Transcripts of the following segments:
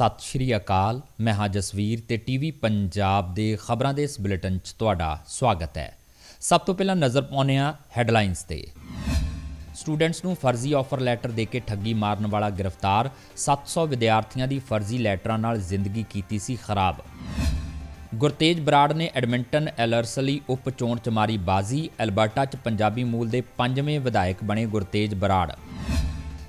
ਸਤਿ ਸ਼੍ਰੀ ਅਕਾਲ, ਮੈਂ ਹਾਂ ਜਸਵੀਰ ਤੇ ਟੀਵੀ ਪੰਜਾਬ ਦੇ ਖਬਰਾਂ ਦੇ ਇਸ ਬੁਲੇਟਿਨ 'ਚ ਤੁਹਾਡਾ ਸਵਾਗਤ ਹੈ। ਸਭ ਤੋਂ ਪਹਿਲਾਂ ਨਜ਼ਰ ਪਾਉਂਦੇ ਹਾਂ ਹੈਡਲਾਈਨਸ ਤੇ। ਸਟੂਡੈਂਟਸ ਨੂੰ ਫਰਜ਼ੀ ਆਫਰ ਲੈਟਰ ਦੇ ਕੇ ਠੱਗੀ ਮਾਰਨ ਵਾਲਾ ਗ੍ਰਿਫਤਾਰ 700 ਵਿਦਿਆਰਥੀਆਂ ਦੀ ਫਰਜ਼ੀ ਲੈਟਰਾਂ ਨਾਲ ਜ਼ਿੰਦਗੀ ਕੀਤੀ ਸੀ ਖਰਾਬ। ਗੁਰਤੇਜ ਬਰਾੜ ਨੇ ਐਡਮਿੰਟਨ ਐਲਰਸਲੀ ਉਪ ਚੋਣ ਚ ਮਾਰੀ ਬਾਜ਼ੀ, ਐਲਬਰਟਾ ਚ ਪੰਜਾਬੀ ਮੂਲ ਦੇ ਪੰਜਵੇਂ ਵਿਧਾਇਕ ਬਣੇ ਗੁਰਤੇਜ ਬਰਾੜ।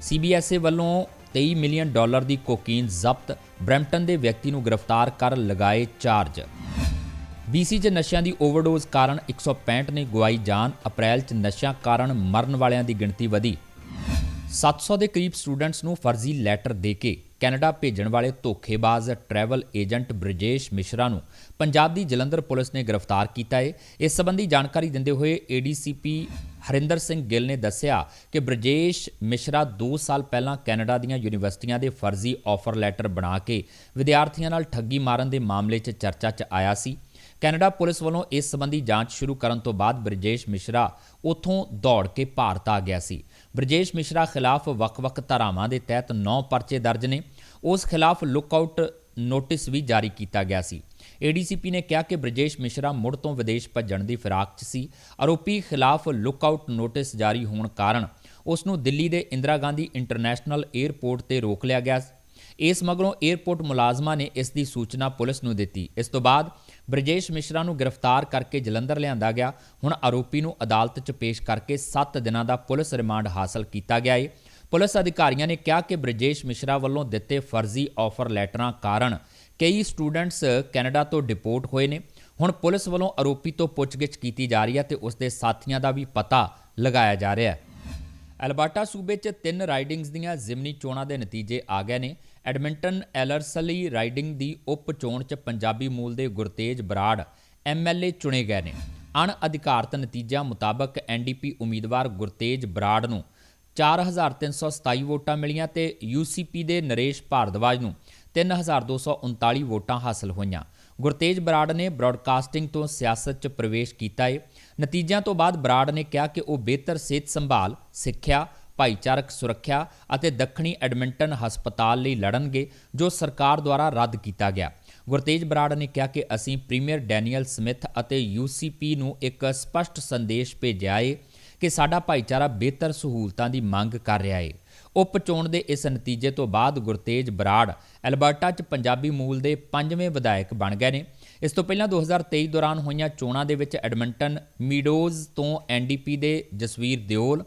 ਸੀਬੀਐਸਏ ਵੱਲੋਂ 23 ਮਿਲੀਅਨ ਡਾਲਰ ਦੀ ਕੋਕੀਨ ਜ਼ਬਤ ਬ੍ਰੈਂਪਟਨ ਦੇ ਵਿਅਕਤੀ ਨੂੰ ਗ੍ਰਿਫਤਾਰ ਕਰ ਲਗਾਏ ਚਾਰਜ। ਬੀਸੀ 'ਚ ਨਸ਼ਿਆਂ ਦੀ ਓਵਰਡੋਜ਼ ਕਾਰਨ 165 ਨੇ ਗਵਾਈ ਜਾਨ, ਅਪ੍ਰੈਲ 'ਚ ਨਸ਼ਿਆਂ ਕਾਰਨ ਮਰਨ ਵਾਲਿਆਂ ਦੀ ਗਿਣਤੀ ਵਧੀ। 700 ਦੇ ਕਰੀਬ ਸਟੂਡੈਂਟਸ ਨੂੰ ਫਰਜ਼ੀ ਲੈਟਰ ਦੇ ਕੇ ਕੈਨੇਡਾ ਭੇਜਣ ਵਾਲੇ ਧੋਖੇਬਾਜ਼ ਟਰੈਵਲ ਏਜੰਟ ਬ੍ਰਿਜੇਸ਼ ਮਿਸ਼ਰਾ ਨੂੰ ਪੰਜਾਬ ਦੀ ਜਲੰਧਰ ਪੁਲਿਸ ਨੇ ਗ੍ਰਿਫਤਾਰ ਕੀਤਾ ਹੈ ਇਸ ਸੰਬੰਧੀ ਜਾਣਕਾਰੀ ਦਿੰਦੇ ਹੋਏ ਏਡੀਸੀਪੀ ਹਰਿੰਦਰ ਸਿੰਘ ਗਿੱਲ ਨੇ ਦੱਸਿਆ ਕਿ ਬ੍ਰਜੇਸ਼ ਮਿਸ਼ਰਾ 2 ਸਾਲ ਪਹਿਲਾਂ ਕੈਨੇਡਾ ਦੀਆਂ ਯੂਨੀਵਰਸਿਟੀਆਂ ਦੇ ਫਰਜ਼ੀ ਆਫਰ ਲੈਟਰ ਬਣਾ ਕੇ ਵਿਦਿਆਰਥੀਆਂ ਨਾਲ ਠੱਗੀ ਮਾਰਨ ਦੇ ਮਾਮਲੇ 'ਚ ਚਰਚਾ 'ਚ ਆਇਆ ਸੀ। ਕੈਨੇਡਾ ਪੁਲਿਸ ਵੱਲੋਂ ਇਸ ਸੰਬੰਧੀ ਜਾਂਚ ਸ਼ੁਰੂ ਕਰਨ ਤੋਂ ਬਾਅਦ ਬ੍ਰਿਜੇਸ਼ ਮਿਸ਼ਰਾ ਉੱਥੋਂ ਦੌੜ ਕੇ ਭਾਰਤ ਆ ਗਿਆ ਸੀ। ਬ੍ਰਿਜੇਸ਼ ਮਿਸ਼ਰਾ ਖਿਲਾਫ ਵੱਖ-ਵੱਖ ਧਾਰਾਵਾਂ ਦੇ ਤਹਿਤ 9 ਪਰਚੇ ਦਰਜ ਨੇ। ਉਸ ਖਿਲਾਫ ਲੁੱਕਆਊਟ ਨੋਟਿਸ ਵੀ ਜਾਰੀ ਕੀਤਾ ਗਿਆ ਸੀ। ਏਡੀਸੀਪੀ ਨੇ ਕਿਹਾ ਕਿ ਬ੍ਰਿਜੇਸ਼ ਮਿਸ਼ਰਾ ਮੁੜ ਤੋਂ ਵਿਦੇਸ਼ ਭੱਜਣ ਦੀ ਫਿਰਾਕ 'ਚ ਸੀ। ਆਰੋਪੀ ਖਿਲਾਫ ਲੁੱਕਆਊਟ ਨੋਟਿਸ ਜਾਰੀ ਹੋਣ ਕਾਰਨ ਉਸ ਨੂੰ ਦਿੱਲੀ ਦੇ ਇੰਦਰਾ ਗਾਂਧੀ ਇੰਟਰਨੈਸ਼ਨਲ 에ਅਰਪੋਰਟ ਤੇ ਰੋਕ ਲਿਆ ਗਿਆ ਇਸ ਮਗਰੋਂ 에ਅਰਪੋਰਟ ਮੁਲਾਜ਼ਮਾਂ ਨੇ ਇਸ ਦੀ ਸੂਚਨਾ ਪੁਲਿਸ ਨੂੰ ਦਿੱਤੀ। ਇਸ ਤੋਂ ਬਾਅਦ ਬ੍ਰਿਜੇਸ਼ ਮਿਸ਼ਰਾ ਨੂੰ ਗ੍ਰਿਫਤਾਰ ਕਰਕੇ ਜਲੰਧਰ ਲਿਆਂਦਾ ਗਿਆ। ਹੁਣ ਆਰੋਪੀ ਨੂੰ ਅਦਾਲਤ 'ਚ ਪੇਸ਼ ਕਰਕੇ 7 ਦਿਨਾਂ ਦਾ ਪੁਲਿਸ ਰਿਮਾਂਡ ਹਾਸਲ ਕੀਤਾ ਗਿਆ ਹੈ ਪੁਲਿਸ ਅਧਿਕਾਰੀਆਂ ਨੇ ਕਿਹਾ ਕਿ ਬ੍ਰਿਜੇਸ਼ ਮਿਸ਼ਰਾ ਵੱਲੋਂ ਦਿੱਤੇ ਫਰਜ਼ੀ ਆਫਰ ਲੈਟਰਾਂ ਕਾਰਨ ਕਈ ਸਟੂਡੈਂਟਸ ਕੈਨੇਡਾ ਤੋਂ ਡਿਪੋਰਟ ਹੋਏ ਨੇ। ਹੁਣ ਪੁਲਿਸ ਵੱਲੋਂ ਆਰੋਪੀ ਤੋਂ ਪੁੱਛਗਿੱਛ ਕੀਤੀ ਜਾ ਰਹੀ ਹੈ ਤੇ ਉਸ ਦੇ ਸਾਥੀਆਂ ਦਾ ਵੀ ਪਤਾ ਲਗਾਇਆ ਜਾ ਰਿਹਾ ਹੈ। ਐਲਬਰਟਾ ਸੂਬੇ 'ਚ ਤਿੰਨ ਰਾਈਡਿੰਗਸ ਦੀਆਂ ਜ਼ਿਮਨੀ ਚੋਣਾਂ ਦੇ ਨਤੀਜੇ ਆ ਗਏ ਨੇ। ਐਡਮਿੰਟਨ ਐਲਰਸਲੀ ਰਾਈਡਿੰਗ ਦੀ ਉਪ ਚੋਣ 'ਚ ਪੰਜਾਬੀ ਮੂਲ ਦੇ ਗੁਰਤੇਜ ਬਰਾੜ ਐਮਐਲਏ ਚੁਣੇ ਗਏ ਨੇ। ਅਣ ਅਧਿਕਾਰਤ ਨਤੀਜਿਆਂ ਮੁਤਾਬਕ ਐਨਡੀਪੀ ਉਮੀਦਵਾਰ ਗੁਰਤੇਜ ਬਰਾੜ ਨੂੰ 4327 ਵੋਟਾਂ ਮਿਲੀਆਂ ਤੇ ਯੂਸੀਪੀ ਦੇ ਨਰੇਸ਼ ਭਾਰਦਵਾਜ ਨੂੰ 3239 ਵੋਟਾਂ ਹਾਸਲ ਹੋਈਆਂ। ਗੁਰਤੇਜ ਬਰਾੜ ਨੇ ਬ੍ਰਾਡਕਾਸਟਿੰਗ ਤੋਂ ਸਿਆਸਤ 'ਚ ਪ੍ਰਵੇਸ਼ ਕੀਤਾ ਏ। ਨਤੀਜਿਆਂ ਤੋਂ ਬਾਅਦ ਬਰਾੜ ਨੇ ਕਿਹਾ ਕਿ ਉਹ ਬਿਹਤਰ ਸਿਹਤ ਸੰਭਾਲ, ਸਿੱਖਿਆ ਭਾਈਚਾਰਕ ਸੁਰੱਖਿਆ ਅਤੇ ਦੱਖਣੀ ਐਡਮਿੰਟਨ ਹਸਪਤਾਲ ਲਈ ਲੜਨਗੇ, ਜੋ ਸਰਕਾਰ ਦੁਆਰਾ ਰੱਦ ਕੀਤਾ ਗਿਆ। ਗੁਰਤੇਜ ਬਰਾੜ ਨੇ ਕਿਹਾ ਕਿ ਅਸੀਂ ਪ੍ਰੀਮੀਅਰ ਡੈਨੀਅਲ ਸਮਿਥ ਅਤੇ ਯੂਸੀਪੀ ਨੂੰ ਇੱਕ ਸਪਸ਼ਟ ਸੰਦੇਸ਼ ਭੇਜਿਆ ਹੈ ਕਿ ਸਾਡਾ ਭਾਈਚਾਰਾ ਬਿਹਤਰ ਸਹੂਲਤਾਂ ਦੀ ਮੰਗ ਕਰ ਰਿਹਾ ਹੈ ਉਪ ਚੋਣ ਦੇ ਇਸ ਨਤੀਜੇ ਤੋਂ ਬਾਅਦ ਗੁਰਤੇਜ ਬਰਾੜ ਐਲਬਰਟਾ 'ਚ ਪੰਜਾਬੀ ਮੂਲ ਦੇ ਪੰਜਵੇਂ ਵਿਧਾਇਕ ਬਣ ਗਏ ਨੇ। ਇਸ ਤੋਂ ਪਹਿਲਾਂ 2023 ਦੌਰਾਨ ਹੋਈਆਂ ਚੋਣਾਂ ਦੇ ਵਿੱਚ ਐਡਮਿੰਟਨ ਮੀਡੋਜ਼ ਤੋਂ ਐਨਡੀਪੀ ਦੇ Jasvir Deol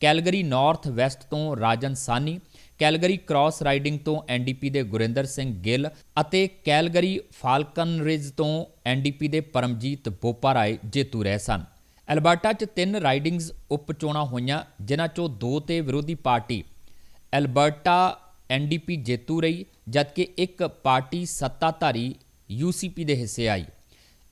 Calgary north west ਤੋਂ Rajan Sani, Calgary cross riding ਤੋਂ ਐਨਡੀਪੀ ਦੇ ਗੁਰਿੰਦਰ ਸਿੰਘ ਗਿੱਲ ਅਤੇ ਕੈਲਗਰੀ ਫਾਲਕਨ ਰਿਜ ਤੋਂ ਐਨਡੀਪੀ ਦੇ ਪਰਮਜੀਤ ਬੋਪਾਰਾਏ ਜੇਤੂ ਰਹੇ ਸਨ। ਐਲਬਰਟਾ 'ਚ ਤਿੰਨ ਰਾਈਡਿੰਗਸ ਉਪ ਚੋਣਾਂ ਹੋਈਆਂ, ਜਿਨ੍ਹਾਂ 'ਚੋਂ ਦੋ ਤੇ ਵਿਰੋਧੀ ਪਾਰਟੀ ਐਲਬਰਟਾ ਐਨਡੀਪੀ ਜੇਤੂ ਰਹੀ, ਜਦਕਿ ਇੱਕ ਪਾਰਟੀ ਸੱਤਾਧਾਰੀ ਯੂਸੀਪੀ ਦੇ ਹਿੱਸੇ ਆਈ।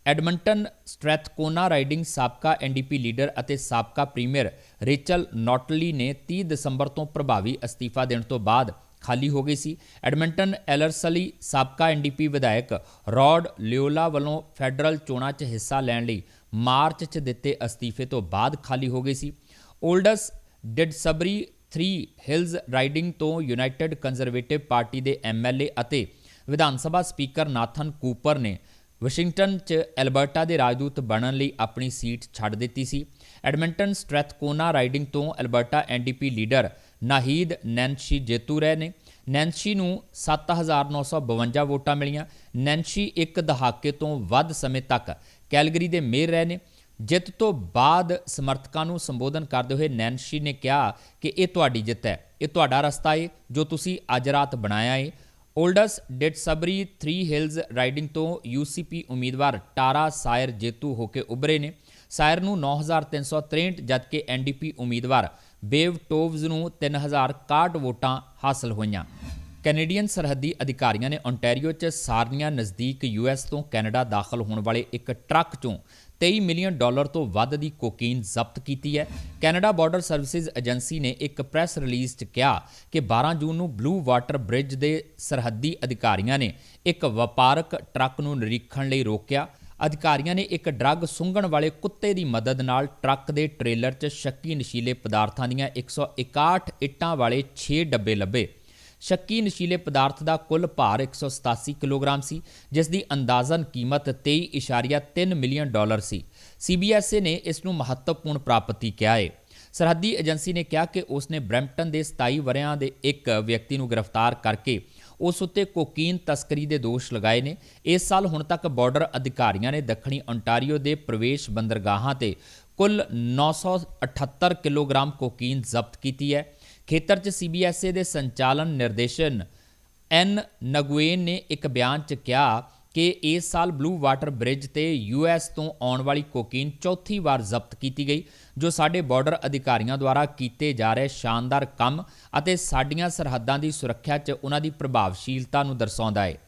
ਐਡਮੰਟਨ ਸਟ੍ਰੈਥਕੋਨਾ ਰਾਈਡਿੰਗ ਸਾਬਕਾ ਐਨਡੀਪੀ ਲੀਡਰ ਅਤੇ ਸਾਬਕਾ ਪ੍ਰੀਮੀਅਰ ਰੇਚਲ ਨੋਟਲੀ ਨੇ 30 ਦਸੰਬਰ ਤੋਂ ਪ੍ਰਭਾਵੀ ਅਸਤੀਫਾ ਦੇਣ ਤੋਂ ਬਾਅਦ ਖਾਲੀ ਹੋ ਗਈ ਸੀ। ਐਡਮੰਟਨ ਐਲਰਸਲੀ ਸਾਬਕਾ ਐਨਡੀਪੀ ਵਿਧਾਇਕ ਰੌਡ ਲਿਓਲਾ ਵੱਲੋਂ ਫੈਡਰਲ ਚੋਣਾਂ 'ਚ ਹਿੱਸਾ ਲੈਣ ਲਈ ਮਾਰਚ 'ਚ ਦਿੱਤੇ ਅਸਤੀਫੇ ਤੋਂ ਬਾਅਦ ਖਾਲੀ ਹੋ ਗਈ ਸੀ। Olds Didsbury 3 Hills riding ਤੋਂ ਯੂਨਾਈਟਿਡ ਕੰਜ਼ਰਵੇਟਿਵ ਪਾਰਟੀ ਦੇ ਐਮਐਲਏ ਅਤੇ ਵਿਧਾਨ ਸਭਾ ਸਪੀਕਰ ਨਾਥਨ ਕੂਪਰ ਨੇ ਵਾਸ਼ਿੰਗਟਨ 'ਚ ਐਲਬਰਟਾ ਦੇ ਰਾਜਦੂਤ ਬਣਨ ਲਈ ਆਪਣੀ ਸੀਟ ਛੱਡ ਦਿੱਤੀ ਸੀ। ਐਡਮਿੰਟਨ ਸਟ੍ਰੈਥਕੋਨਾ ਰਾਈਡਿੰਗ ਤੋਂ Alberta NDP leader Naheed Nenshi ਜੇਤੂ ਰਹੇ ਨੇ। ਨੈਂਸ਼ੀ ਨੂੰ 7952 ਵੋਟਾਂ ਮਿਲੀਆਂ। ਨੈਂਸ਼ੀ ਇੱਕ ਦਹਾਕੇ ਤੋਂ ਵੱਧ ਸਮੇਂ ਤੱਕ ਕੈਲਗਰੀ ਦੇ ਮੇਅਰ ਰਹੇ ਨੇ। ਜਿੱਤ ਤੋਂ ਬਾਅਦ ਸਮਰਥਕਾਂ ਨੂੰ ਸੰਬੋਧਨ ਕਰਦੇ ਹੋਏ ਨੈਂਸ਼ੀ ਨੇ ਕਿਹਾ ਕਿ ਇਹ ਤੁਹਾਡੀ ਜਿੱਤ ਹੈ। ਇਹ ਤੁਹਾਡਾ ਰਸਤਾ ਹੈ ਜੋ ਤੁਸੀਂ ਅੱਜ ਰਾਤ ਬਣਾਇਆ ਹੈ Olds Didsbury 3 Hills riding ਤੋਂ ਯੂਸੀਪੀ ਉਮੀਦਵਾਰ ਟਾਰਾ ਸਾਇਰ ਜੇਤੂ ਹੋ ਕੇ ਉਭਰੇ ਨੇ। ਸਾਇਰ ਨੂੰ 9363 ਜਦਕਿ ਐਨਡੀਪੀ ਉਮੀਦਵਾਰ ਬੇਵ ਟੋਵਜ਼ ਨੂੰ 3061 ਵੋਟਾਂ ਹਾਸਲ ਹੋਈਆਂ। ਕੈਨੇਡੀਅਨ ਸਰਹੱਦੀ ਅਧਿਕਾਰੀਆਂ ਨੇ ਓਨਟਾਰੀਓ 'ਚ ਸਾਰਨੀਆਂ ਨਜ਼ਦੀਕ ਯੂਐਸ ਤੋਂ ਕੈਨੇਡਾ ਦਾਖਲ ਹੋਣ ਵਾਲੇ ਇੱਕ ਟਰੱਕ 'ਚੋਂ 23 ਮਿਲੀਅਨ ਡਾਲਰ ਤੋਂ ਵੱਧ ਦੀ ਕੋਕੀਨ ਜ਼ਬਤ ਕੀਤੀ ਹੈ। ਕੈਨੇਡਾ ਬਾਰਡਰ ਸਰਵਿਸਿਜ਼ ਏਜੰਸੀ ਨੇ ਇੱਕ ਪ੍ਰੈਸ ਰਿਲੀਜ਼ 'ਚ ਕਿਹਾ ਕਿ 12 ਜੂਨ ਨੂੰ ਬਲੂ ਵਾਟਰ ਬ੍ਰਿਜ ਦੇ ਸਰਹੱਦੀ ਅਧਿਕਾਰੀਆਂ ਨੇ ਇੱਕ ਵਪਾਰਕ ਟਰੱਕ ਨੂੰ ਨਿਰੀਖਣ ਲਈ ਰੋਕਿਆ। ਅਧਿਕਾਰੀਆਂ ਨੇ ਇੱਕ ਡਰੱਗ ਸੁੰਘਣ ਵਾਲੇ ਕੁੱਤੇ ਦੀ ਮਦਦ ਨਾਲ ਟਰੱਕ ਦੇ ਟ੍ਰੇਲਰ 'ਚ ਸ਼ੱਕੀ ਨਸ਼ੀਲੇ ਪਦਾਰਥਾਂ ਦੀਆਂ 161 ਇੱਟਾਂ ਵਾਲੇ 6 ਡੱਬੇ ਲੱਭੇ। ਸ਼ੱਕੀ ਨਸ਼ੀਲੇ ਪਦਾਰਥ ਦਾ ਕੁੱਲ ਭਾਰ 187 ਕਿਲੋਗ੍ਰਾਮ ਸੀ, ਜਿਸ ਦੀ ਅੰਦਾਜ਼ਨ ਕੀਮਤ 23.3 ਮਿਲੀਅਨ ਡਾਲਰ ਸੀ। ਸੀਬੀਐਸਏ ਨੇ ਇਸ ਨੂੰ ਮਹੱਤਵਪੂਰਨ ਪ੍ਰਾਪਤੀ ਕਿਹਾ ਹੈ ਸਰਹੱਦੀ ਏਜੰਸੀ ਨੇ ਕਿਹਾ ਕਿ ਉਸ ਨੇ ਬਰੈਂਪਟਨ ਦੇ 27 ਵਰਿਆਂ ਦੇ ਇੱਕ ਵਿਅਕਤੀ ਨੂੰ ਗ੍ਰਿਫਤਾਰ ਕਰਕੇ ਉਸ ਉੱਤੇ ਕੋਕੀਨ ਤਸਕਰੀ ਦੇ ਦੋਸ਼ ਲਗਾਏ ਨੇ। ਇਸ ਸਾਲ ਹੁਣ ਤੱਕ ਬਾਰਡਰ ਅਧਿਕਾਰੀਆਂ ਨੇ ਦੱਖਣੀ ontario ਦੇ ਪ੍ਰਵੇਸ਼ ਬੰਦਰਗਾਹਾਂ ਤੇ ਕੁੱਲ 978 ਕਿਲੋਗ੍ਰਾਮ ਕੋਕੀਨ ਜ਼ਬਤ ਕੀਤੀ ਹੈ। ਖੇਤਰ 'ਚ ਸੀਬੀਐਸਏ ਦੇ ਸੰਚਾਲਨ ਨਿਰਦੇਸ਼ਨ ਐਨ ਨਗੁਏਨ ਨੇ ਇੱਕ ਬਿਆਨ 'ਚ ਕਿਹਾ ਕਿ ਇਸ ਸਾਲ ਬਲੂ ਵਾਟਰ ਬ੍ਰਿਜ ਤੇ ਯੂਐਸ ਤੋਂ ਆਉਣ ਵਾਲੀ ਕੋਕੀਨ ਚੌਥੀ ਵਾਰ ਜ਼ਬਤ ਕੀਤੀ ਗਈ, ਜੋ ਸਾਡੇ ਬਾਰਡਰ ਅਧਿਕਾਰੀਆਂ ਦੁਆਰਾ ਕੀਤੇ ਜਾ ਰਹੇ ਸ਼ਾਨਦਾਰ ਕੰਮ ਅਤੇ ਸਾਡੀਆਂ ਸਰਹੱਦਾਂ ਦੀ ਸੁਰੱਖਿਆ 'ਚ ਉਹਨਾਂ ਦੀ ਪ੍ਰਭਾਵਸ਼ੀਲਤਾ ਨੂੰ ਦਰਸਾਉਂਦਾ ਹੈ।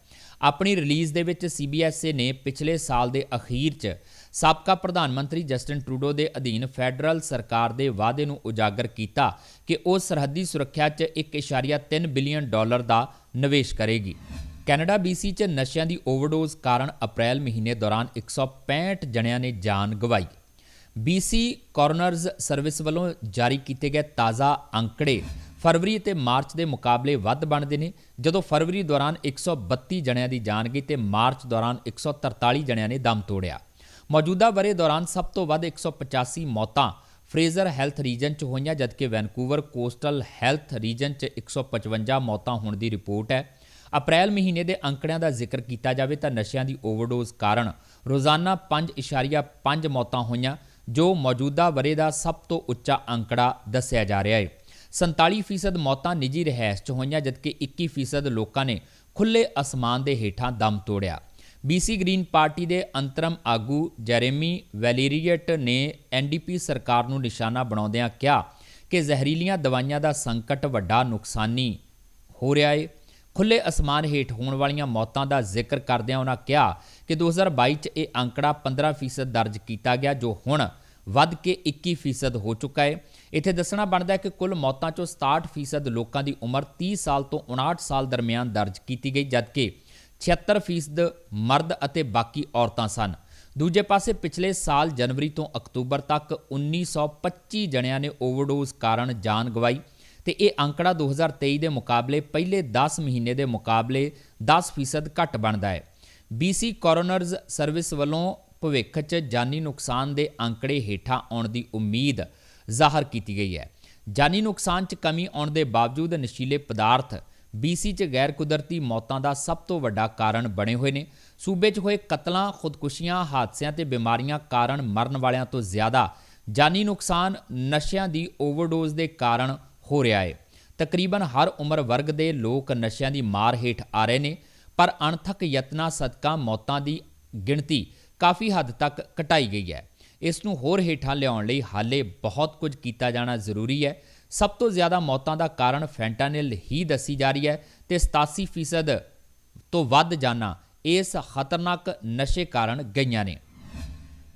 ਆਪਣੀ ਰਿਲੀਜ਼ ਦੇ ਵਿੱਚ ਸੀਬੀਐਸਏ ਨੇ ਪਿਛਲੇ ਸਾਲ ਦੇ ਅਖੀਰ 'ਚ ਸਾਬਕਾ ਪ੍ਰਧਾਨ ਮੰਤਰੀ ਜਸਟਿਨ ਟਰੂਡੋ ਦੇ ਅਧੀਨ ਫੈਡਰਲ ਸਰਕਾਰ ਦੇ ਵਾਅਦੇ ਨੂੰ ਉਜਾਗਰ ਕੀਤਾ ਕਿ ਉਹ ਸਰਹੱਦੀ ਸੁਰੱਖਿਆ 'ਚ 1.3 ਬਿਲੀਅਨ ਡਾਲਰ ਦਾ ਨਿਵੇਸ਼ ਕਰੇਗੀ। ਕੈਨੇਡਾ BC 'ਚ ਨਸ਼ਿਆਂ ਦੀ ਓਵਰਡੋਜ਼ ਕਾਰਨ ਅਪ੍ਰੈਲ ਮਹੀਨੇ ਦੌਰਾਨ 165 ਜਣਿਆਂ ਨੇ ਜਾਨ ਗਵਾਈ। BC ਕੋਰਨਰਜ਼ ਸਰਵਿਸ ਵੱਲੋਂ ਜਾਰੀ ਕੀਤੇ ਗਏ ਤਾਜ਼ਾ ਅੰਕੜੇ ਫਰਵਰੀ ਅਤੇ ਮਾਰਚ ਦੇ ਮੁਕਾਬਲੇ ਵੱਧ ਬਣਦੇ ਨੇ। ਜਦੋਂ ਫਰਵਰੀ ਦੌਰਾਨ 132 ਜਣਿਆਂ ਦੀ ਜਾਨ ਗਈ ਤੇ ਮਾਰਚ ਦੌਰਾਨ 143 ਜਣਿਆਂ ਨੇ ਦਮ ਤੋੜਿਆ। ਮੌਜੂਦਾ ਵਰੇ ਦੌਰਾਨ ਸਭ ਤੋਂ ਵੱਧ 185 ਮੌਤਾਂ ਫਰੇਜ਼ਰ ਹੈਲਥ ਰੀਜਨ 'ਚ ਹੋਈਆਂ, ਜਦਕਿ ਵੈਨਕੂਵਰ ਕੋਸਟਲ ਹੈਲਥ ਰੀਜਨ 'ਚ 155 ਮੌਤਾਂ ਹੋਣ ਦੀ ਰਿਪੋਰਟ ਹੈ। ਅਪ੍ਰੈਲ ਮਹੀਨੇ ਦੇ ਅੰਕੜਿਆਂ ਦਾ ਜ਼ਿਕਰ ਕੀਤਾ ਜਾਵੇ ਤਾਂ ਨਸ਼ਿਆਂ ਦੀ ਓਵਰਡੋਜ਼ ਕਾਰਨ ਰੋਜ਼ਾਨਾ 5.5 ਮੌਤਾਂ ਹੋਈਆਂ, ਜੋ ਮੌਜੂਦਾ ਵਰੇ ਦਾ ਸਭ ਤੋਂ ਉੱਚਾ ਅੰਕੜਾ ਦੱਸਿਆ ਜਾ ਰਿਹਾ ਹੈ। 47% ਮੌਤਾਂ ਨਿੱਜੀ ਰਿਹਾਇਸ਼ 'ਚ ਹੋਈਆਂ, ਜਦਕਿ 21% ਲੋਕਾਂ ਨੇ ਖੁੱਲੇ ਅਸਮਾਨ ਦੇ ਹੇਠਾਂ ਦਮ ਤੋੜਿਆ। BC ਗ੍ਰੀਨ ਪਾਰਟੀ ਦੇ ਅੰਤਰਮ ਆਗੂ ਜੈਰੇਮੀ ਵੈਲੇਰੀਅਟ ਨੇ NDP ਸਰਕਾਰ ਨੂੰ ਨਿਸ਼ਾਨਾ ਬਣਾਉਂਦਿਆਂ ਕਿਹਾ ਕਿ ਜ਼ਹਿਰੀਲੀਆਂ ਦਵਾਈਆਂ ਦਾ ਸੰਕਟ ਵੱਡਾ ਨੁਕਸਾਨੀ ਹੋ ਰਿਹਾ ਹੈ ਖੁੱਲੇ ਅਸਮਾਨ ਹੇਠ ਹੋਣ ਵਾਲੀਆਂ ਮੌਤਾਂ ਦਾ ਜ਼ਿਕਰ ਕਰਦਿਆਂ ਉਹਨਾਂ ਕਿਹਾ ਕਿ 2022 ਚ ਇਹ ਅੰਕੜਾ 15% ਦਰਜ ਕੀਤਾ ਗਿਆ, ਜੋ ਹੁਣ ਵੱਧ ਕੇ 21% ਹੋ ਚੁੱਕਾ ਹੈ ਇੱਥੇ ਦੱਸਣਾ ਬਣਦਾ ਹੈ ਕਿ ਕੁੱਲ ਮੌਤਾਂ ਚੋਂ 67% ਲੋਕਾਂ ਦੀ ਉਮਰ 30 ਸਾਲ ਤੋਂ 59 ਸਾਲ ਦਰਮਿਆਨ ਦਰਜ ਕੀਤੀ ਗਈ, ਜਦਕਿ 76% ਮਰਦ ਅਤੇ ਬਾਕੀ ਔਰਤਾਂ ਸਨ। ਦੂਜੇ ਪਾਸੇ ਪਿਛਲੇ ਸਾਲ ਜਨਵਰੀ ਤੋਂ ਅਕਤੂਬਰ ਤੱਕ 1925 ਜਣਿਆਂ ਨੇ ਓਵਰਡੋਜ਼ ਕਾਰਨ ਜਾਨ ਗਵਾਈ ਤੇ ਇਹ ਅੰਕੜਾ 2023 ਦੇ ਮੁਕਾਬਲੇ ਪਹਿਲੇ 10 ਮਹੀਨੇ ਦੇ ਮੁਕਾਬਲੇ 10% ਘੱਟ ਬਣਦਾ ਹੈ। BC ਕੋਰੋਨਰਜ਼ ਸਰਵਿਸ ਵੱਲੋਂ ਭਵਿੱਖ 'ਚ ਜਾਨੀ ਨੁਕਸਾਨ ਦੇ ਅੰਕੜੇ ਹੇਠਾਂ ਆਉਣ ਦੀ ਉਮੀਦ ਜ਼ਾਹਰ ਕੀਤੀ ਗਈ ਹੈ। ਜਾਨੀ ਨੁਕਸਾਨ 'ਚ ਕਮੀ ਆਉਣ ਦੇ ਬਾਵਜੂਦ ਨਸ਼ੀਲੇ ਪਦਾਰਥ BC 'ਚ ਗੈਰ ਕੁਦਰਤੀ ਮੌਤਾਂ ਦਾ ਸਭ ਤੋਂ ਵੱਡਾ ਕਾਰਨ ਬਣੇ ਹੋਏ ਨੇ। ਸੂਬੇ 'ਚ ਹੋਏ ਕਤਲਾਂ, ਖੁਦਕੁਸ਼ੀਆਂ, ਹਾਦਸਿਆਂ ਤੇ ਬਿਮਾਰੀਆਂ ਕਾਰਨ ਮਰਨ ਵਾਲਿਆਂ ਤੋਂ ਜ਼ਿਆਦਾ ਜਾਨੀ ਨੁਕਸਾਨ ਨਸ਼ਿਆਂ ਦੀ ਓਵਰਡੋਜ਼ ਦੇ ਕਾਰਨ ਹੋ ਰਿਹਾ ਹੈ ਤਕਰੀਬਨ ਹਰ ਉਮਰ ਵਰਗ ਦੇ ਲੋਕ ਨਸ਼ਿਆਂ ਦੀ ਮਾਰ ਹੇਠ ਆ ਰਹੇ ਨੇ, ਪਰ ਅਣਥਕ ਯਤਨਾਂ ਸਦਕਾ ਮੌਤਾਂ ਦੀ ਗਿਣਤੀ ਕਾਫੀ ਹੱਦ ਤੱਕ ਘਟਾਈ ਗਈ ਹੈ। ਇਸ ਨੂੰ ਹੋਰ ਹੇਠਾਂ ਲਿਆਉਣ ਲਈ ਹਾਲੇ ਬਹੁਤ ਕੁਝ ਕੀਤਾ ਜਾਣਾ ਜ਼ਰੂਰੀ ਹੈ। ਸਭ ਤੋਂ ਜ਼ਿਆਦਾ ਮੌਤਾਂ ਦਾ ਕਾਰਨ ਫੈਂਟਾਨਿਲ ਹੀ ਦੱਸੀ ਜਾ ਰਹੀ ਹੈ ਤੇ 87% ਤੋਂ ਵੱਧ ਜਾਨਾਂ ਇਸ ਖਤਰਨਾਕ ਨਸ਼ੇ ਕਾਰਨ ਗਈਆਂ ਨੇ।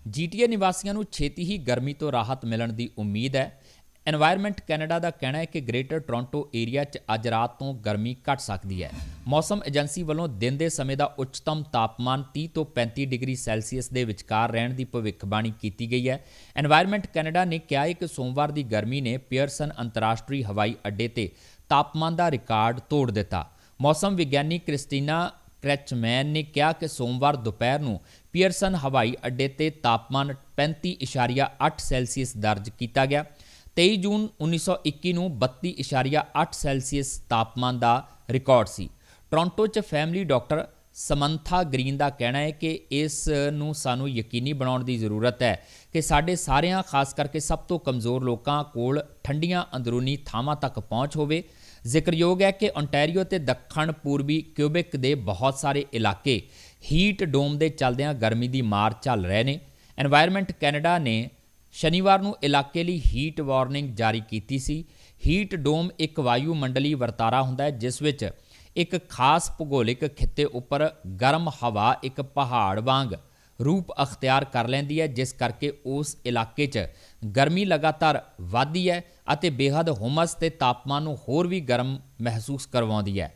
ਜੀਟੀਏ ਨਿਵਾਸੀਆਂ ਨੂੰ ਛੇਤੀ ਹੀ ਗਰਮੀ ਤੋਂ ਰਾਹਤ ਮਿਲਣ ਦੀ ਉਮੀਦ ਹੈ। ਐਨਵਾਇਰਨਮੈਂਟ ਕੈਨੇਡਾ ਦਾ ਕਹਿਣਾ ਹੈ ਕਿ ਗ੍ਰੇਟਰ ਟੋਰਾਂਟੋ ਏਰੀਆ 'ਚ ਅੱਜ ਰਾਤ ਤੋਂ ਗਰਮੀ ਘਟ ਸਕਦੀ ਹੈ। ਮੌਸਮ ਏਜੰਸੀ ਵੱਲੋਂ ਦਿਨ ਦੇ ਸਮੇਂ ਦਾ ਉੱਚਤਮ ਤਾਪਮਾਨ 30 ਤੋਂ 35 ਡਿਗਰੀ ਸੈਲਸੀਅਸ ਦੇ ਵਿਚਕਾਰ ਰਹਿਣ ਦੀ ਭਵਿੱਖਬਾਣੀ ਕੀਤੀ ਗਈ ਹੈ। ਐਨਵਾਇਰਨਮੈਂਟ ਕੈਨੇਡਾ ਨੇ ਕਿਹਾ ਹੈ ਕਿ ਸੋਮਵਾਰ ਦੀ ਗਰਮੀ ਨੇ ਪੀਅਰਸਨ ਅੰਤਰਰਾਸ਼ਟਰੀ ਹਵਾਈ ਅੱਡੇ ਤੇ ਤਾਪਮਾਨ ਦਾ ਰਿਕਾਰਡ ਤੋੜ ਦਿੱਤਾ। ਮੌਸਮ ਵਿਗਿਆਨੀ ਕ੍ਰਿਸਟੀਨਾ ਕ੍ਰੈਚਮੈਨ ਨੇ ਕਿਹਾ ਕਿ ਸੋਮਵਾਰ ਦੁਪਹਿਰ ਨੂੰ ਪੀਅਰਸਨ ਹਵਾਈ ਅੱਡੇ ਤੇ ਤਾਪਮਾਨ 35.8 ਸੈਲਸੀਅਸ ਦਰਜ ਕੀਤਾ ਗਿਆ। 23 ਜੂਨ 1921 ਨੂੰ 32.8 ਸੈਲਸੀਅਸ ਤਾਪਮਾਨ ਦਾ ਰਿਕਾਰਡ ਸੀ। ਟੋਰਾਂਟੋ 'ਚ ਫੈਮਿਲੀ ਡਾਕਟਰ ਸਮੰਥਾ ਗ੍ਰੀਨ ਦਾ ਕਹਿਣਾ ਹੈ ਕਿ ਇਸ ਨੂੰ ਸਾਨੂੰ ਯਕੀਨੀ ਬਣਾਉਣ ਦੀ ਜ਼ਰੂਰਤ ਹੈ ਕਿ ਸਾਡੇ ਸਾਰਿਆਂ, ਖਾਸ ਕਰਕੇ ਸਭ ਤੋਂ ਕਮਜ਼ੋਰ ਲੋਕਾਂ ਕੋਲ ਠੰਡੀਆਂ ਅੰਦਰੂਨੀ ਥਾਵਾਂ ਤੱਕ ਪਹੁੰਚ ਹੋਵੇ। ਜ਼ਿਕਰਯੋਗ ਹੈ ਕਿ ontario ਤੇ ਦੱਖਣ ਪੂਰਬੀ ਕਿਊਬਿਕ ਦੇ ਬਹੁਤ ਸਾਰੇ ਇਲਾਕੇ ਹੀਟ ਡੋਮ ਦੇ ਚੱਲਦਿਆਂ ਗਰਮੀ ਦੀ ਮਾਰ ਝੱਲ ਰਹੇ ਨੇ। ਐਨਵਾਇਰਨਮੈਂਟ ਕੈਨੇਡਾ ਨੇ ਸ਼ਨੀਵਾਰ ਨੂੰ ਇਲਾਕੇ ਲਈ ਹੀਟ ਵਾਰਨਿੰਗ ਜਾਰੀ ਕੀਤੀ ਸੀ। ਹੀਟ ਡੋਮ ਇੱਕ ਵਾਯੂ ਮੰਡਲੀ ਵਰਤਾਰਾ ਹੁੰਦਾ ਹੈ, ਜਿਸ ਵਿੱਚ ਇੱਕ ਖਾਸ ਭੂਗੋਲਿਕ ਖਿੱਤੇ ਉੱਪਰ ਗਰਮ ਹਵਾ ਇੱਕ ਪਹਾੜ ਵਾਂਗ ਰੂਪ ਅਖਤਿਆਰ ਕਰ ਲੈਂਦੀ ਹੈ, ਜਿਸ ਕਰਕੇ ਉਸ ਇਲਾਕੇ 'ਚ ਗਰਮੀ ਲਗਾਤਾਰ ਵਧਦੀ ਹੈ ਅਤੇ ਬੇਹੱਦ ਹੁਮਸ ਤੇ ਤਾਪਮਾਨ ਨੂੰ ਹੋਰ ਵੀ ਗਰਮ ਮਹਿਸੂਸ ਕਰਵਾਉਂਦੀ ਹੈ।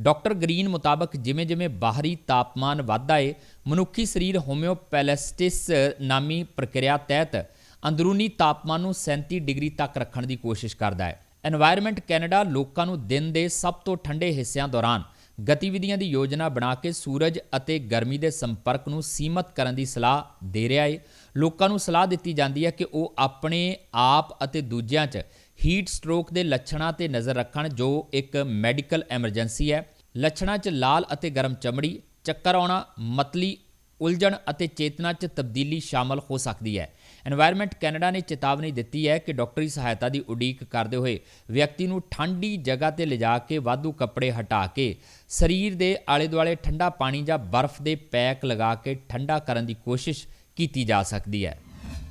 ਡਾਕਟਰ ਗ੍ਰੀਨ ਮੁਤਾਬਕ ਜਿਵੇਂ-ਜਿਵੇਂ ਬਾਹਰੀ ਤਾਪਮਾਨ ਵਧਦਾ ਏ, ਮਨੁੱਖੀ ਸਰੀਰ ਹੋਮਿਓਪੈਲੈਸਟਿਸ ਨਾਮੀ ਪ੍ਰਕਿਰਿਆ ਤਹਿਤ ਅੰਦਰੂਨੀ ਤਾਪਮਾਨ ਨੂੰ 37 ਡਿਗਰੀ ਤੱਕ ਰੱਖਣ ਦੀ ਕੋਸ਼ਿਸ਼ ਕਰਦਾ ਹੈ। এਨਵਾਇਰਨਮੈਂਟ ਕੈਨੇਡਾ ਲੋਕਾਂ ਨੂੰ ਦਿਨ ਦੇ ਸਭ ਤੋਂ ਠੰਡੇ ਹਿੱਸਿਆਂ ਦੌਰਾਨ ਗਤੀਵਿਧੀਆਂ ਦੀ ਯੋਜਨਾ ਬਣਾ ਕੇ ਸੂਰਜ ਅਤੇ ਗਰਮੀ ਦੇ ਸੰਪਰਕ ਨੂੰ ਸੀਮਤ ਕਰਨ ਦੀ ਸਲਾਹ ਦੇ ਰਿਹਾ ਹੈ ਲੋਕਾਂ ਨੂੰ ਸਲਾਹ ਦਿੱਤੀ ਜਾਂਦੀ ਹੈ ਕਿ ਉਹ ਆਪਣੇ ਆਪ ਅਤੇ ਦੂਜਿਆਂ 'ਚ ਹੀਟ ਸਟ੍ਰੋਕ ਦੇ ਲੱਛਣਾਂ ਤੇ ਨਜ਼ਰ ਰੱਖਣ, ਜੋ ਇੱਕ ਮੈਡੀਕਲ ਐਮਰਜੈਂਸੀ ਹੈ। ਲੱਛਣਾਂ 'ਚ ਲਾਲ ਅਤੇ ਗਰਮ ਚਮੜੀ, ਚੱਕਰ ਆਉਣਾ, ਮਤਲੀ ਉਲਝਣ ਅਤੇ ਚੇਤਨਾ 'ਚ ਤਬਦੀਲੀ ਸ਼ਾਮਲ ਹੋ ਸਕਦੀ ਹੈ। এনवायरमेंट ਕੈਨੇਡਾ ਨੇ ਚੇਤਾਵਨੀ ਦਿੱਤੀ ਹੈ ਕਿ ਡਾਕਟਰੀ ਸਹਾਇਤਾ ਦੀ ਉਡੀਕ ਕਰਦੇ ਹੋਏ ਵਿਅਕਤੀ ਨੂੰ ਠੰਡੀ ਜਗ੍ਹਾ ਤੇ ਲਿਜਾ ਕੇ ਵਾਧੂ ਕੱਪੜੇ ਹਟਾ ਕੇ ਸਰੀਰ ਦੇ ਆਲੇ-ਦੁਆਲੇ ਠੰਡਾ ਪਾਣੀ ਜਾਂ ਬਰਫ਼ ਦੇ ਪੈਕ ਲਗਾ ਕੇ ਠੰਡਾ ਕਰਨ ਦੀ ਕੋਸ਼ਿਸ਼ ਕੀਤੀ ਜਾ ਸਕਦੀ ਹੈ।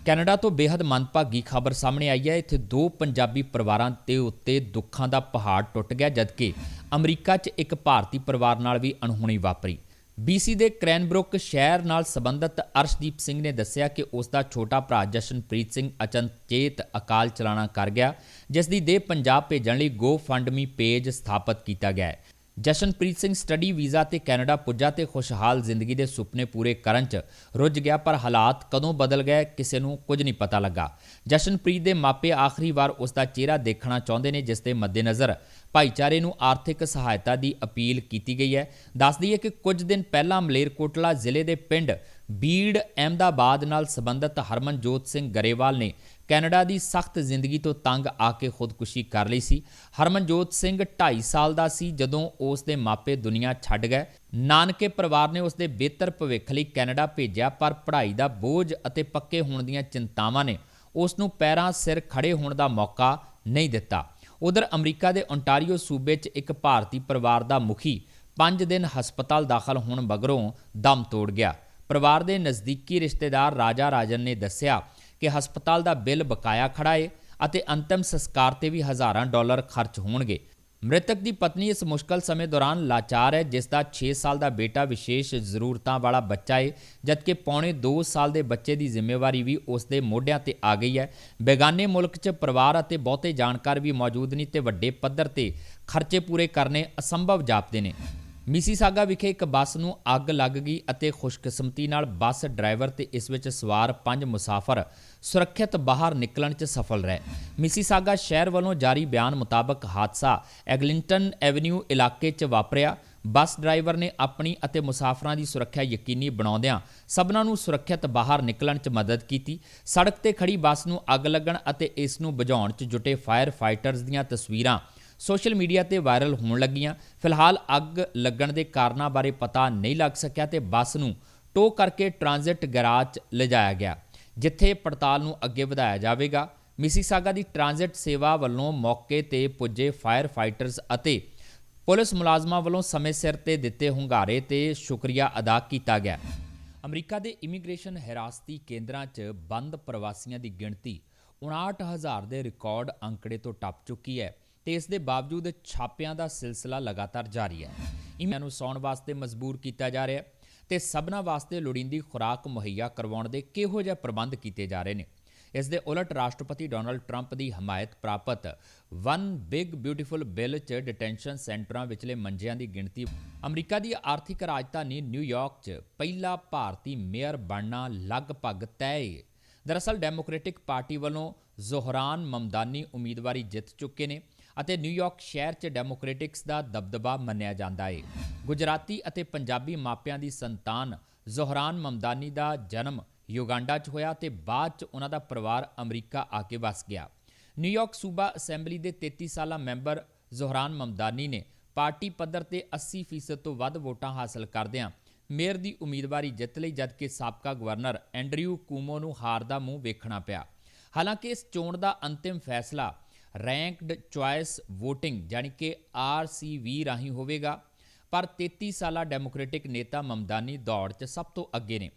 ਕੈਨੇਡਾ ਤੋਂ ਬੇਹੱਦ ਮੰਦਭਾਗੀ ਖਬਰ ਸਾਹਮਣੇ ਆਈ ਹੈ। ਇੱਥੇ ਦੋ ਪੰਜਾਬੀ ਪਰਿਵਾਰਾਂ ਤੇ ਉੱਤੇ ਦੁੱਖਾਂ ਦਾ ਪਹਾੜ ਟੁੱਟ ਗਿਆ, ਜਦਕਿ ਅਮਰੀਕਾ 'ਚ ਇੱਕ ਭਾਰਤੀ ਪਰਿਵਾਰ ਨਾਲ ਵੀ ਅਣਹੋਣੀ ਵਾਪਰੀ। BC ਦੇ ਕ੍ਰੈਨਬਰੁਕ ਸ਼ਹਿਰ ਨਾਲ ਸੰਬੰਧਿਤ ਅਰਸ਼ਦੀਪ ਸਿੰਘ ਨੇ ਦੱਸਿਆ ਕਿ ਉਸ ਦਾ ਛੋਟਾ ਭਰਾ ਜਸ਼ਨਪ੍ਰੀਤ ਸਿੰਘ ਅਚਨਚੇਤ ਅਕਾਲ ਚਲਾਣਾ ਕਰ ਗਿਆ, ਜਿਸ ਦੀ ਦੇਹ ਪੰਜਾਬ ਭੇਜਣ ਲਈ ਗੋ ਫੰਡਮੀ ਪੇਜ ਸਥਾਪਿਤ ਕੀਤਾ ਗਿਆ ਹੈ। ਜਸ਼ਨਪ੍ਰੀਤ ਸਿੰਘ ਸਟੱਡੀ ਵੀਜ਼ਾ ਤੇ ਕੈਨੇਡਾ ਪੁੱਜਾ ਤੇ ਖੁਸ਼ਹਾਲ ਜ਼ਿੰਦਗੀ ਦੇ ਸੁਪਨੇ ਪੂਰੇ ਕਰਨ 'ਚ ਰੁੱਝ ਗਿਆ, ਪਰ ਹਾਲਾਤ ਕਦੋਂ ਬਦਲ ਗਏ ਕਿਸੇ ਨੂੰ ਕੁਝ ਨਹੀਂ ਪਤਾ ਲੱਗਾ। ਜਸ਼ਨਪ੍ਰੀਤ ਦੇ ਮਾਪੇ ਆਖਰੀ ਵਾਰ ਉਸ ਦਾ ਚਿਹਰਾ ਦੇਖਣਾ ਚਾਹੁੰਦੇ ਨੇ, ਜਿਸ ਦੇ ਮੱਦੇਨਜ਼ਰ ਭਾਈਚਾਰੇ ਨੂੰ ਆਰਥਿਕ ਸਹਾਇਤਾ ਦੀ ਅਪੀਲ ਕੀਤੀ ਗਈ ਹੈ। ਦੱਸ ਦਈਏ ਕਿ ਕੁਝ ਦਿਨ ਪਹਿਲਾਂ ਮਲੇਰਕੋਟਲਾ ਜ਼ਿਲ੍ਹੇ ਦੇ ਪਿੰਡ ਬੀੜ ਅਹਿਮਦਾਬਾਦ ਨਾਲ ਸੰਬੰਧਿਤ ਹਰਮਨਜੋਤ ਸਿੰਘ ਗਰੇਵਾਲ ਨੇ ਕੈਨੇਡਾ ਦੀ ਸਖਤ ਜ਼ਿੰਦਗੀ ਤੋਂ ਤੰਗ ਆ ਕੇ ਖੁਦਕੁਸ਼ੀ ਕਰ ਲਈ ਸੀ। ਹਰਮਨਜੋਤ ਸਿੰਘ 2.5 ਸਾਲ ਦਾ ਸੀ ਜਦੋਂ ਉਸ ਦੇ ਮਾਪੇ ਦੁਨੀਆ ਛੱਡ ਗਏ। ਨਾਨਕੇ ਪਰਿਵਾਰ ਨੇ ਉਸ ਦੇ ਬਿਹਤਰ ਭਵਿੱਖ ਲਈ ਕੈਨੇਡਾ ਭੇਜਿਆ, ਪਰ ਪੜ੍ਹਾਈ ਦਾ ਬੋਝ ਅਤੇ ਪੱਕੇ ਹੋਣ ਦੀਆਂ ਚਿੰਤਾਵਾਂ ਨੇ ਉਸ ਨੂੰ ਪੈਰਾਂ ਸਿਰ ਖੜੇ ਹੋਣ ਦਾ ਮੌਕਾ ਨਹੀਂ ਦਿੱਤਾ। ਉਧਰ ਅਮਰੀਕਾ ਦੇ ਓਨਟਾਰੀਓ ਸੂਬੇ 'ਚ ਇੱਕ ਭਾਰਤੀ ਪਰਿਵਾਰ ਦਾ ਮੁਖੀ 5 ਦਿਨ ਹਸਪਤਾਲ ਦਾਖਲ ਹੋਣ ਮਗਰੋਂ ਦਮ ਤੋੜ ਗਿਆ। ਪਰਿਵਾਰ ਦੇ ਨਜ਼ਦੀਕੀ ਰਿਸ਼ਤੇਦਾਰ ਰਾਜਾ ਰਾਜਨ ਨੇ ਦੱਸਿਆ ਕਿ ਹਸਪਤਾਲ ਦਾ ਬਿੱਲ ਬਕਾਇਆ ਖੜਾ ਏ ਅਤੇ ਅੰਤਿਮ ਸੰਸਕਾਰ ਤੇ ਵੀ ਹਜ਼ਾਰਾਂ ਡਾਲਰ ਖਰਚ ਹੋਣਗੇ। ਮ੍ਰਿਤਕ ਦੀ ਪਤਨੀ ਇਸ ਮੁਸ਼ਕਲ ਸਮੇਂ ਦੌਰਾਨ ਲਾਚਾਰ ਹੈ, ਜਿਸ ਦਾ 6 ਸਾਲ ਦਾ ਬੇਟਾ ਵਿਸ਼ੇਸ਼ ਜ਼ਰੂਰਤਾਂ ਵਾਲਾ ਬੱਚਾ ਹੈ ਜਦਕਿ ਪੌਣੇ 2 ਸਾਲ ਦੇ ਬੱਚੇ ਦੀ ਜ਼ਿੰਮੇਵਾਰੀ ਵੀ ਉਸ ਦੇ ਮੋਢਿਆਂ ਤੇ ਆ ਗਈ ਹੈ। ਬੇਗਾਨੇ ਮੁਲਕ 'ਚ ਪਰਿਵਾਰ ਅਤੇ ਬਹੁਤੇ ਜਾਣਕਾਰ ਵੀ ਮੌਜੂਦ ਨਹੀਂ ਤੇ ਵੱਡੇ ਪੱਧਰ ਤੇ ਖਰਚੇ ਪੂਰੇ ਕਰਨੇ ਅਸੰਭਵ ਜਾਪਦੇ ਨੇ। ਮਿਸੀਸਾਗਾ ਵਿਖੇ ਇੱਕ ਬੱਸ ਨੂੰ ਅੱਗ ਲੱਗ ਗਈ ਅਤੇ ਖੁਸ਼ਕਿਸਮਤੀ ਨਾਲ ਬੱਸ ਡਰਾਈਵਰ ਤੇ ਇਸ ਵਿੱਚ ਸਵਾਰ ਪੰਜ ਮੁਸਾਫਰ ਸੁਰੱਖਿਅਤ ਬਾਹਰ ਨਿਕਲਣ 'ਚ ਸਫਲ ਰਹੇ। ਮਿਸੀਸਾਗਾ ਸ਼ਹਿਰ ਵੱਲੋਂ ਜਾਰੀ ਬਿਆਨ ਮੁਤਾਬਕ ਹਾਦਸਾ ਐਗਲਿੰਟਨ ਐਵਨਿਊ ਇਲਾਕੇ 'ਚ ਵਾਪਰਿਆ। ਬੱਸ ਡਰਾਈਵਰ ਨੇ ਆਪਣੀ ਅਤੇ ਮੁਸਾਫਰਾਂ ਦੀ ਸੁਰੱਖਿਆ ਯਕੀਨੀ ਬਣਾਉਂਦਿਆਂ ਸਭਨਾਂ ਨੂੰ ਸੁਰੱਖਿਅਤ ਬਾਹਰ ਨਿਕਲਣ 'ਚ ਮਦਦ ਕੀਤੀ। ਸੜਕ ਤੇ ਖੜੀ ਬੱਸ ਨੂੰ ਅੱਗ ਲੱਗਣ ਅਤੇ ਇਸ ਨੂੰ ਬੁਝਾਉਣ 'ਚ ਜੁਟੇ ਫਾਇਰ ਫਾਈਟਰਸ ਦੀਆਂ ਤਸਵੀਰਾਂ ਸੋਸ਼ਲ ਮੀਡੀਆ ਤੇ ਵਾਇਰਲ ਹੋਣ ਲੱਗੀਆਂ। ਫਿਲਹਾਲ ਅੱਗ ਲੱਗਣ ਦੇ ਕਾਰਨਾਂ ਬਾਰੇ ਪਤਾ ਨਹੀਂ ਲੱਗ ਸਕਿਆ ਤੇ ਬੱਸ ਨੂੰ ਟੋ ਕਰਕੇ ਟ੍ਰਾਂਜ਼ਿਟ ਗੈਰਾਜ ਲਿਜਾਇਆ ਗਿਆ, ਜਿੱਥੇ ਪੜਤਾਲ ਨੂੰ ਅੱਗੇ ਵਧਾਇਆ ਜਾਵੇਗਾ। ਮਿਸੀਸਾਗਾ ਦੀ ਟ੍ਰਾਂਜ਼ਿਟ ਸੇਵਾ ਵੱਲੋਂ ਮੌਕੇ ਤੇ ਪੁੱਜੇ ਫਾਇਰ ਫਾਈਟਰਸ ਅਤੇ ਪੁਲਿਸ ਮੁਲਾਜ਼ਮਾਂ ਵੱਲੋਂ ਸਮੇਂ ਸਿਰ ਤੇ ਦਿੱਤੇ ਹੁੰਗਾਰੇ ਤੇ ਸ਼ੁਕਰੀਆ ਅਦਾ ਕੀਤਾ ਗਿਆ। ਅਮਰੀਕਾ ਦੇ ਇਮੀਗ੍ਰੇਸ਼ਨ ਹਿਰਾਸਤੀ ਕੇਂਦਰਾਂ 'ਚ ਬੰਦ ਪ੍ਰਵਾਸੀਆਂ ਦੀ ਗਿਣਤੀ 59000 ਦੇ ਰਿਕਾਰਡ ਅੰਕੜੇ ਤੋਂ ਟੱਪ ਚੁੱਕੀ ਹੈ। ਤੇ ਇਸ ਦੇ ਬਾਵਜੂਦ ਛਾਪਿਆਂ ਦਾ ਸਿਲਸਿਲਾ ਲਗਾਤਾਰ ਜਾਰੀ ਹੈ। ਇਹਨਾਂ ਨੂੰ ਸੌਣ ਵਾਸਤੇ ਮਜਬੂਰ ਕੀਤਾ ਜਾ ਰਿਹਾ ਹੈ ਤੇ ਸਭਨਾਂ ਵਾਸਤੇ ਲੋੜੀਂਦੀ ਖੁਰਾਕ ਮੁਹੱਈਆ ਕਰਵਾਉਣ ਦੇ ਕਿਹੋ ਜਿਹੇ ਪ੍ਰਬੰਧ ਕੀਤੇ ਜਾ ਰਹੇ ਨੇ। ਇਸ ਦੇ ਉਲਟ ਰਾਸ਼ਟਰਪਤੀ ਡੋਨਲਡ ਟਰੰਪ ਦੀ ਹਮਾਇਤ ਪ੍ਰਾਪਤ ਵਨ ਬਿਗ ਬਿਊਟੀਫੁਲ ਬਿੱਲ 'ਚ ਡਿਟੈਂਸ਼ਨ ਸੈਂਟਰਾਂ ਵਿਚਲੇ ਮੰਜਿਆਂ ਦੀ ਗਿਣਤੀ ਅਮਰੀਕਾ ਦੀ ਆਰਥਿਕ ਰਾਜਧਾਨੀ ਨਿਊਯਾਰਕ 'ਚ ਪਹਿਲਾ ਭਾਰਤੀ ਮੇਅਰ ਬਣਨਾ ਲਗਭਗ ਤੈਅ ਹੈ ਦਰਅਸਲ ਡੈਮੋਕ੍ਰੈਟਿਕ ਪਾਰਟੀ ਵੱਲੋਂ ਜ਼ੋਹਰਾਨ ਮਮਦਾਨੀ ਉਮੀਦਵਾਰੀ ਜਿੱਤ ਚੁੱਕੇ ਨੇ। ਅਤੇ ਨਿਊਯਾਰਕ ਸ਼ਹਿਰ 'ਚ ਡੈਮੋਕ੍ਰੈਟਿਕਸ ਦਾ ਦਬਦਬਾ ਮੰਨਿਆ ਜਾਂਦਾ ਹੈ ਗੁਜਰਾਤੀ ਅਤੇ ਪੰਜਾਬੀ ਮਾਪਿਆਂ ਦੀ ਸੰਤਾਨ ਜ਼ੋਹਰਾਨ ਮਮਦਾਨੀ ਦਾ ਜਨਮ ਯੁਗਾਂਡਾ 'ਚ ਹੋਇਆ ਤੇ ਬਾਅਦ 'ਚ ਉਹਨਾਂ ਦਾ ਪਰਿਵਾਰ ਅਮਰੀਕਾ ਆ ਕੇ ਵਸ ਗਿਆ। ਨਿਊਯਾਰਕ ਸੂਬਾ ਅਸੈਂਬਲੀ ਦੇ 33 ਸਾਲਾ ਮੈਂਬਰ ਜ਼ੋਹਰਾਨ ਮਮਦਾਨੀ ਨੇ ਪਾਰਟੀ ਪੱਧਰ ਤੇ 80% ਤੋਂ ਵੱਧ ਵੋਟਾਂ ਹਾਸਲ ਕਰਦਿਆਂ ਮੇਅਰ ਦੀ ਉਮੀਦਵਾਰੀ ਜਿੱਤ ਲਈ ਜਦਕਿ ਸਾਬਕਾ ਗਵਰਨਰ ਐਂਡਰਿਊ ਕੂਮੋ ਨੂੰ ਹਾਰ ਦਾ ਮੂੰਹ ਵੇਖਣਾ ਪਿਆ। ਹਾਲਾਂਕਿ ਇਸ ਚੋਣ ਦਾ ਅੰਤਿਮ ਫੈਸਲਾ ਰੈਂਕਡ ਚੁਆਇਸ VOTING ਜਾਨੀ ਕਿ RCV ਰਾਹੀਂ ਹੋਵੇਗਾ। ਪਰ 33 ਸਾਲਾ ਡੈਮੋਕ੍ਰੈਟਿਕ ਨੇਤਾ ਮਮਦਾਨੀ ਦੌੜ 'ਚ ਸਭ ਤੋਂ ਅੱਗੇ ਨੇ।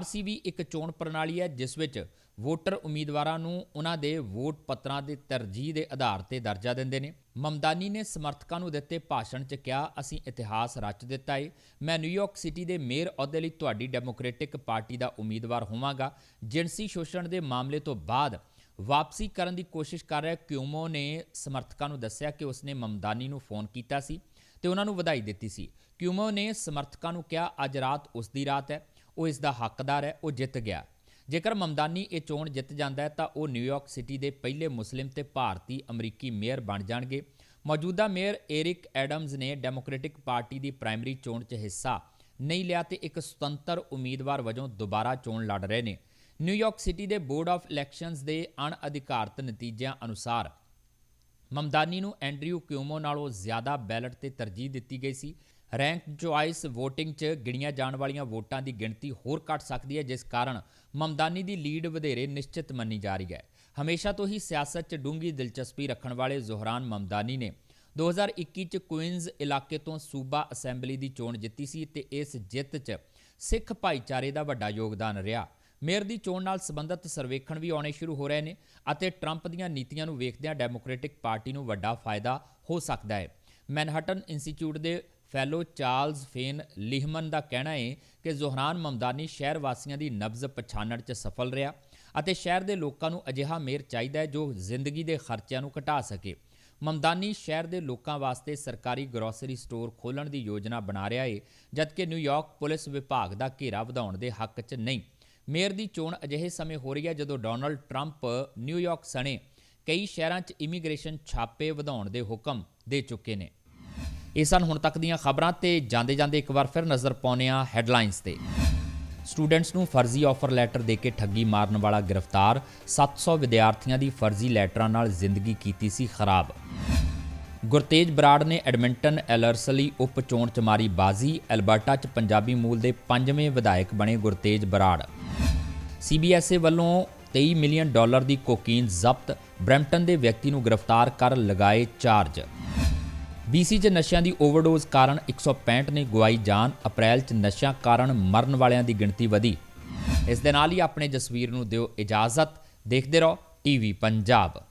RCV ਇੱਕ ਚੋਣ ਪ੍ਰਣਾਲੀ ਹੈ, ਜਿਸ ਵਿੱਚ ਵੋਟਰ ਉਮੀਦਵਾਰਾਂ ਨੂੰ ਉਹਨਾਂ ਦੇ ਵੋਟ ਪੱਤਰਾਂ ਦੇ ਤਰਜੀਹ ਦੇ ਆਧਾਰ ਤੇ ਦਰਜਾ ਦਿੰਦੇ ਨੇ। ਮਮਦਾਨੀ ਨੇ ਸਮਰਥਕਾਂ ਨੂੰ ਦਿੱਤੇ ਭਾਸ਼ਣ 'ਚ ਕਿਹਾ, ਅਸੀਂ ਇਤਿਹਾਸ ਰਚ ਦਿੱਤਾ ਏ। ਮੈਂ ਨਿਊਯਾਰਕ ਸਿਟੀ ਦੇ ਮੇਅਰ ਅਹੁਦੇ ਲਈ ਤੁਹਾਡੀ ਡੈਮੋਕ੍ਰੈਟਿਕ ਪਾਰਟੀ ਦਾ ਉਮੀਦਵਾਰ ਹੋਵਾਂਗਾ। ਜਿਣਸੀ ਸ਼ੋਸ਼ਣ ਦੇ ਮਾਮਲੇ ਤੋਂ ਬਾਅਦ ਵਾਪਸੀ ਕਰਨ ਦੀ ਕੋਸ਼ਿਸ਼ ਕਰ ਰਿਹਾ ਕਿਊਮੋ ਨੇ ਸਮਰਥਕਾਂ ਨੂੰ ਦੱਸਿਆ ਕਿ ਉਸਨੇ ਮਮਦਾਨੀ ਨੂੰ ਫੋਨ ਕੀਤਾ ਸੀ ਤੇ ਉਹਨਾਂ ਨੂੰ ਵਧਾਈ ਦਿੱਤੀ ਸੀ। ਕਿਊਮੋ ਨੇ ਸਮਰਥਕਾਂ ਨੂੰ ਕਿਹਾ, ਅੱਜ ਰਾਤ ਉਸ ਦੀ ਰਾਤ ਹੈ, ਉਹ ਇਸ ਦਾ ਹੱਕਦਾਰ ਹੈ, ਉਹ ਜਿੱਤ ਗਿਆ। ਜੇਕਰ ਮਮਦਾਨੀ ਇਹ ਚੋਣ ਜਿੱਤ ਜਾਂਦਾ ਹੈ ਤਾਂ ਉਹ ਨਿਊਯਾਰਕ ਸਿਟੀ ਦੇ ਪਹਿਲੇ ਮੁਸਲਿਮ ਤੇ ਭਾਰਤੀ ਅਮਰੀਕੀ ਮੇਅਰ ਬਣ ਜਾਣਗੇ। ਮੌਜੂਦਾ ਮੇਅਰ ਏਰਿਕ ਐਡਮਜ਼ ਨੇ ਡੈਮੋਕ੍ਰੈਟਿਕ ਪਾਰਟੀ ਦੀ ਪ੍ਰਾਇਮਰੀ ਚੋਣ 'ਚ ਹਿੱਸਾ ਨਹੀਂ ਲਿਆ ਤੇ ਇੱਕ ਸੁਤੰਤਰ ਉਮੀਦਵਾਰ ਵਜੋਂ ਦੁਬਾਰਾ ਚੋਣ ਲੜ ਰਹੇ ਨੇ। ਨਿਊਯਾਰਕ ਸਿਟੀ ਦੇ ਬੋਰਡ ਆਫ ਇਲੈਕਸ਼ਨਸ ਦੇ ਅਣਅਧਿਕਾਰਤ ਨਤੀਜਿਆਂ ਅਨੁਸਾਰ ਮਮਦਾਨੀ ਨੂੰ ਐਂਡਰਿਊ ਕਿਊਮੋ ਨਾਲੋਂ ਜ਼ਿਆਦਾ ਬੈਲਟ ਤੇ ਤਰਜੀਹ ਦਿੱਤੀ ਗਈ ਸੀ। ਰੈਂਕ ਚੁਆਇਸ VOTING 'ਚ ਗਿਣੀਆਂ ਜਾਣ ਵਾਲੀਆਂ ਵੋਟਾਂ ਦੀ ਗਿਣਤੀ ਹੋਰ ਘਟ ਸਕਦੀ ਹੈ, ਜਿਸ ਕਾਰਨ ਮਮਦਾਨੀ ਦੀ ਲੀਡ ਵਧੇਰੇ ਨਿਸ਼ਚਿਤ ਮੰਨੀ ਜਾ ਰਹੀ ਹੈ। ਹਮੇਸ਼ਾ ਤੋਂ ਹੀ ਸਿਆਸਤ 'ਚ ਡੂੰਘੀ ਦਿਲਚਸਪੀ ਰੱਖਣ ਵਾਲੇ ਜ਼ੋਹਰਾਨ ਮਮਦਾਨੀ ਨੇ 2021 'ਚ ਕੁਇਨਜ਼ ਇਲਾਕੇ ਤੋਂ ਸੂਬਾ ਅਸੈਂਬਲੀ ਦੀ ਚੋਣ ਜਿੱਤੀ ਸੀ ਤੇ ਇਸ ਜਿੱਤ 'ਚ ਸਿੱਖ ਭਾਈਚਾਰੇ ਦਾ ਵੱਡਾ ਯੋਗਦਾਨ ਰਿਹਾ। ਮੇਅਰ ਦੀ ਚੋਣ ਨਾਲ ਸੰਬੰਧਿਤ ਸਰਵੇਖਣ ਵੀ ਆਉਣੇ ਸ਼ੁਰੂ ਹੋ ਰਹੇ ਨੇ ਅਤੇ ਟਰੰਪ ਦੀਆਂ ਨੀਤੀਆਂ ਨੂੰ ਵੇਖਦਿਆਂ ਡੈਮੋਕ੍ਰੈਟਿਕ ਪਾਰਟੀ ਨੂੰ ਵੱਡਾ ਫਾਇਦਾ ਹੋ ਸਕਦਾ ਹੈ। ਮੈਨਹਟਨ ਇੰਸਟੀਚਿਊਟ ਦੇ ਫੈਲੋ ਚਾਰਲਸ ਫੇਨ ਲਿਹਮਨ ਦਾ ਕਹਿਣਾ ਹੈ ਕਿ ਜ਼ੋਹਰਾਨ ਮਮਦਾਨੀ ਸ਼ਹਿਰ ਵਾਸੀਆਂ ਦੀ ਨਬਜ਼ ਪਛਾਣਨ 'ਚ ਸਫਲ ਰਿਹਾ ਅਤੇ ਸ਼ਹਿਰ ਦੇ ਲੋਕਾਂ ਨੂੰ ਅਜਿਹਾ ਮੇਅਰ ਚਾਹੀਦਾ ਹੈ ਜੋ ਜ਼ਿੰਦਗੀ ਦੇ ਖਰਚਿਆਂ ਨੂੰ ਘਟਾ ਸਕੇ। ਮਮਦਾਨੀ ਸ਼ਹਿਰ ਦੇ ਲੋਕਾਂ ਵਾਸਤੇ ਸਰਕਾਰੀ ਗਰੋਸਰੀ ਸਟੋਰ ਖੋਲ੍ਹਣ ਦੀ ਯੋਜਨਾ ਬਣਾ ਰਿਹਾ ਹੈ, ਜਦਕਿ ਨਿਊਯਾਰਕ ਪੁਲਿਸ ਵਿਭਾਗ ਦਾ ਘੇਰਾ ਵਧਾਉਣ ਦੇ ਹੱਕ 'ਚ ਨਹੀਂ। ਮੇਅਰ ਦੀ ਚੋਣ ਅਜਿਹੇ ਸਮੇਂ ਹੋ ਰਹੀ ਹੈ ਜਦੋਂ ਡੋਨਲਡ ਟਰੰਪ ਨਿਊਯਾਰਕ ਸਣੇ ਕਈ ਸ਼ਹਿਰਾਂ 'ਚ ਇਮੀਗ੍ਰੇਸ਼ਨ ਛਾਪੇ ਵਧਾਉਣ ਦੇ ਹੁਕਮ ਦੇ ਚੁੱਕੇ ਨੇ। ਇਹ ਸਨ ਹੁਣ ਤੱਕ ਦੀਆਂ ਖਬਰਾਂ ਤੇ ਜਾਂਦੇ ਜਾਂਦੇ ਇੱਕ ਵਾਰ ਫਿਰ ਨਜ਼ਰ ਪਾਉਂਦੇ ਹਾਂ ਹੈਡਲਾਈਨਸ ਤੇ। ਸਟੂਡੈਂਟਸ ਨੂੰ ਫਰਜ਼ੀ ਆਫਰ ਲੈਟਰ ਦੇ ਕੇ ਠੱਗੀ ਮਾਰਨ ਵਾਲਾ ਗ੍ਰਿਫਤਾਰ 700 ਵਿਦਿਆਰਥੀਆਂ ਦੀ ਫਰਜ਼ੀ ਲੈਟਰਾਂ ਨਾਲ ਜ਼ਿੰਦਗੀ ਕੀਤੀ ਸੀ ਖਰਾਬ। ਗੁਰਤੇਜ ਬਰਾੜ ਨੇ ਐਡਮਿੰਟਨ ਐਲਰਸ ਲਈ ਉਪ ਚੋਣ ਚ ਮਾਰੀ ਬਾਜ਼ੀ। ਐਲਬਰਟਾ ਚ ਪੰਜਾਬੀ ਮੂਲ ਦੇ ਪੰਜਵੇਂ ਵਿਧਾਇਕ ਬਣੇ ਗੁਰਤੇਜ ਬਰਾੜ। ਸੀਬੀਐਸਏ ਵੱਲੋਂ 23 ਮਿਲੀਅਨ ਡਾਲਰ ਦੀ ਕੋਕੀਨ ਜ਼ਬਤ, ਬ੍ਰੈਂਪਟਨ ਦੇ ਵਿਅਕਤੀ ਨੂੰ ਗ੍ਰਿਫਤਾਰ ਕਰ ਲਗਾਏ ਚਾਰਜ। ਬੀਸੀ 'ਚ ਨਸ਼ਿਆਂ ਦੀ ਓਵਰਡੋਜ਼ ਕਾਰਨ 165 ਨੇ ਗਵਾਈ ਜਾਨ, ਅਪ੍ਰੈਲ 'ਚ ਨਸ਼ਿਆਂ ਕਾਰਨ ਮਰਨ ਵਾਲਿਆਂ ਦੀ ਗਿਣਤੀ ਵਧੀ। ਇਸ ਦੇ ਨਾਲ ਹੀ ਆਪਣੇ ਜਸਵੀਰ ਨੂੰ ਦਿਓ ਇਜਾਜ਼ਤ। ਦੇਖਦੇ ਰਹੋ, ਟੀਵੀ ਪੰਜਾਬ।